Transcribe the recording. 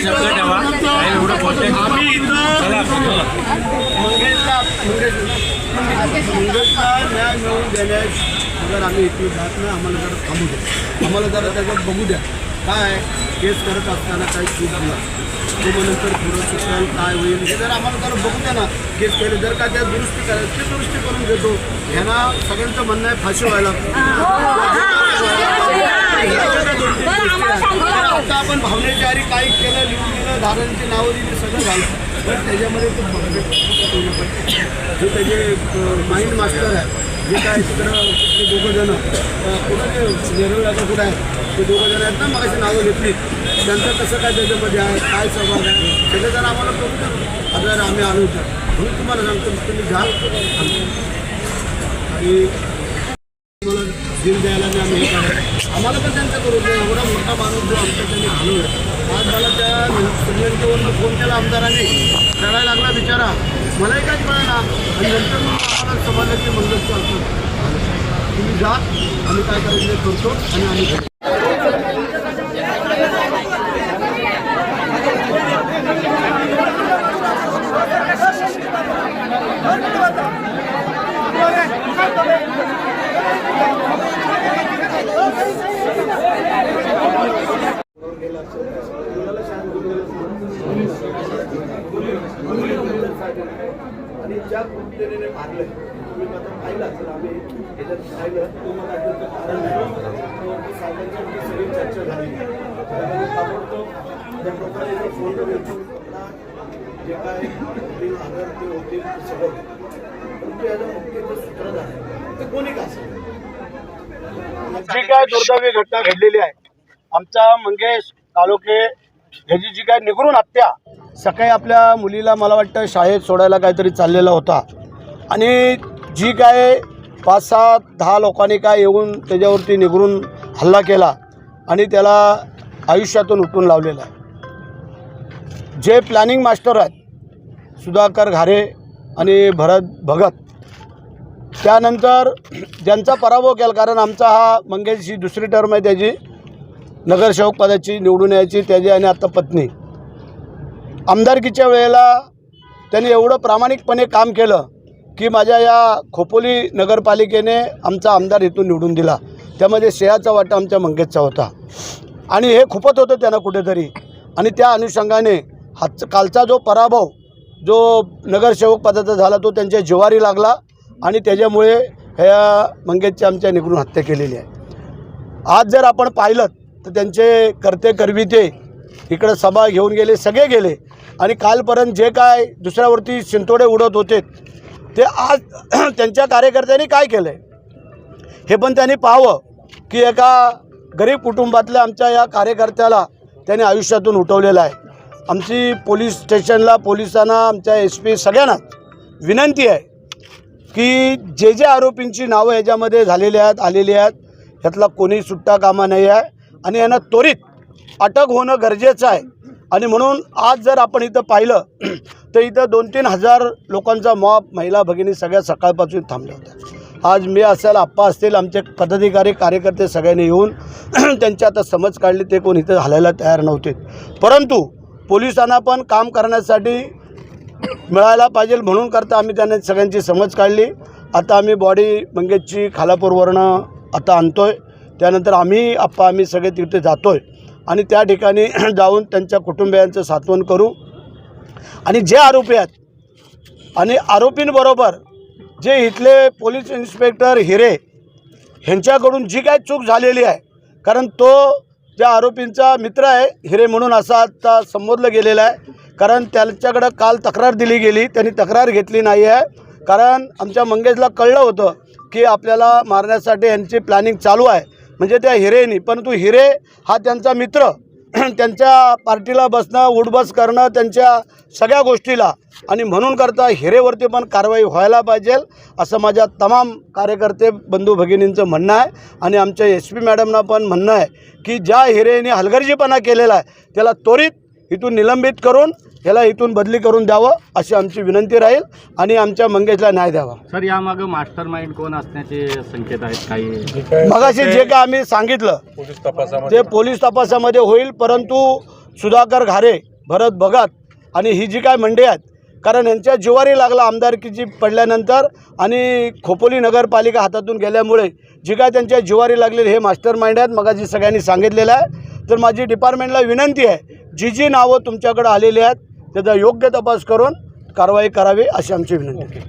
शब्द ठेवा? एवढं चला न्याय मिळवून देण्यास जर आम्ही इथे जात नाही आम्हाला जरा थांबू द्या. आम्हाला जरा त्याच्यात बघू द्या. काय केस करत असताना काही चूक झाला? ते नंतर पुढं शिक्षण काय होईल? हे जर आम्हाला जर बघू द्या ना केस केले जर का त्या दुरुस्ती करायला ते दुरुस्ती करून देतो ह्यांना सगळ्यांचं म्हणणं आहे फाशी व्हायला. आता आपण भावनेच्या आरी काही केलं लिहून दिलं धारणची नावं दिली सगळं झालं. पण त्याच्यामध्ये तो परफेक्ट जो त्याचे माइंड मास्टर आहे. जे काय तिकडं ते दोघं जण कुठं ते आता कुठं आहे ते दोघं जण आहेत ना मग अशी नावं घेतली. त्यांचं कसं काय त्याच्यामध्ये आहे काय सहभाग आहे सगळं जर आम्हाला बघू द्या. आता आम्ही आलो होतो म्हणून तुम्हाला सांगतो तुम्ही घ्याल. आणि दिल द्यायला नाही आम्ही हे करत. आम्हाला पण त्यांचं करू दे एवढा मोठा माणूस जो आमच्या त्यांनी घालवला आज मला त्या श्रीलंकेवरून फोन केला आमदाराने. रडायला लागला बिचारा. मला एकाच कळेना आणि नंतर मग आम्हाला समाजाची मंगल चालतो तुम्ही जा आम्ही काय करायचं करतो आणि आम्ही करतो. आणि ज्या कृतीने मारलं तुम्ही मात्र पाहिलं असेल आम्ही याच्यात पाहिलं. तुम्हाला त्याचं कारण नाही. साहेबांची सगळी चर्चा झाली. त्यामुळे ताबडतोब त्या प्रकारे जो फोन करून जे काय वडील आजार ते होतील सगळं परंतु याचा मुख्य जो सूत्रधार ते कोणी का असेल जी काय दुर्दैवी घटना घडलेली आहे आमचा मंगेश तालुके ह्याची जी काय निगरून हत्या सकाळी आपल्या मुलीला मला वाटतं शाळेत सोडायला काहीतरी चाललेला होता. आणि जी काय पाच सात दहा लोकांनी काय येऊन त्याच्यावरती निघरून हल्ला केला आणि त्याला आयुष्यातून उठून लावलेला. आहे जे प्लॅनिंग मास्टर आहेत सुधाकर घारे आणि भरत भगत त्यानंतर ज्यांचा पराभव केला कारण आमचा हा मंगेशची दुसरी टर्म आहे त्याची नगरसेवक पदाची निवडून यायची त्याची आणि आता पत्नी. आमदारकीच्या वेळेला त्यांनी एवढं प्रामाणिकपणे काम केलं की माझ्या या खोपोली नगरपालिकेने आमचा आमदार इथून निवडून दिला. त्यामध्ये श्रेयाचा वाटा आमच्या मंगेशचा होता. आणि हे खुपत होतं त्यांना कुठेतरी. आणि त्या अनुषंगाने हात कालचा जो पराभव जो नगरसेवक पदाचा झाला तो त्यांच्या जिवारी लागला आणि त्याच्यामुळे ह्या मंगेशची आमच्या निगडून हत्या केलेली आहे. आज जर आपण पाहिलं तर त्यांचे करते करविते इकडं सभा घेऊन गेले सगळे गेले. आणि कालपर्यंत जे काय दुसऱ्यावरती शिंतोडे उडत होते ते आज त्यांच्या कार्यकर्त्यांनी काय केलं आहे हे पण त्यांनी पाहावं की एका गरीब कुटुंबातल्या आमच्या या कार्यकर्त्याला त्यांनी आयुष्यातून उठवलेलं आहे. आमची पोलीस स्टेशनला पोलिसांना आमच्या एस पी सगळ्यांनाच विनंती आहे की जे जे आरोपींची नावं ह्याच्यामध्ये झालेली आहेत आलेली आहेत ह्यातला कोणी सुट्टा कामा नाही आहे. आणि यांना त्वरित अटक होणं गरजेचं आहे. आणि म्हणून आज जर आपण इथं पाहिलं तर इथं दोन तीन हजार लोकांचा मॉब महिला भगिनी सगळ्या सकाळपासून थांबल्या होत्या. आज मी असेल आप्पा असतील आमचे पदाधिकारी कार्यकर्ते सगळ्यांनी येऊन त्यांची आता समज काढली ते कोण इथं हलायला तयार नव्हते. परंतु पोलिसांना पण काम करण्यासाठी मिळायला पाहिजे म्हणून करता आम्ही त्यांना सगळ्यांची समज काढली. आता आम्ही बॉडी मंगेशची खालापूरवरनं आता आणतो आहे त्यानंतर आम्ही आप्पा आम्ही सगळे तिथे जातो आहे आणि त्या ठिकाणी जाऊन त्यांच्या कुटुंबियांचं सांत्वन करू. आणि जे आरोपी आहेत आणि आरोपींबरोबर जे इथले पोलीस इन्स्पेक्टर हिरे ह्यांच्याकडून जी काय चूक झालेली आहे कारण तो त्या आरोपींचा मित्र आहे हिरे म्हणून असा आता संबोधलं गेलेला आहे. कारण त्यांच्याकडं काल तक्रार दिली गेली त्यांनी तक्रार घेतली नाही आहे. कारण आमच्या मंगेशला कळलं होतं की आपल्याला मारण्यासाठी यांची प्लॅनिंग चालू आहे. म्हणजे त्या हिरेनी परंतु हिरे हा त्यांचा मित्र. त्यांच्या पार्टीला बसणं उठबस करणं त्यांच्या सगळ्या गोष्टीला. आणि म्हणून करता हिरेवरती पण कारवाई व्हायला पाहिजे असं माझ्या तमाम कार्यकर्ते बंधू भगिनींचं म्हणणं आहे. आणि आमच्या एस पी मॅडमना पण म्हणणं आहे की ज्या हिरेने हलगर्जीपणा केलेला आहे त्याला त्वरित इथून निलंबित करून ह्याला इथून बदली करून द्यावं अशी आमची विनंती राहील आणि आमच्या मंगेशला न्याय द्यावा. सर यामागं मास्टर माइंड कोण असण्याचे संकेत आहेत काही? मगाशी जे काय आम्ही सांगितलं पोलीस तपासामध्ये. ते पोलीस तपासामध्ये होईल परंतु सुधाकर घारे भरत भगत आणि ही जी काय मंडळी आहेत कारण यांच्या जिवारी लागला आमदारकीची पडल्यानंतर आणि खोपोली नगरपालिका हातातून गेल्यामुळे जी काय त्यांच्या जिवारी लागलेली हे मास्टर माइंड आहेत मगाशी सगळ्यांनी सांगितलेलं आहे. तर माझी डिपार्टमेंटला विनंती आहे जी जी नावं तुमच्याकडे आलेली आहेत त्याचा योग्य तपास करून कारवाई करावी अशी आमची विनंती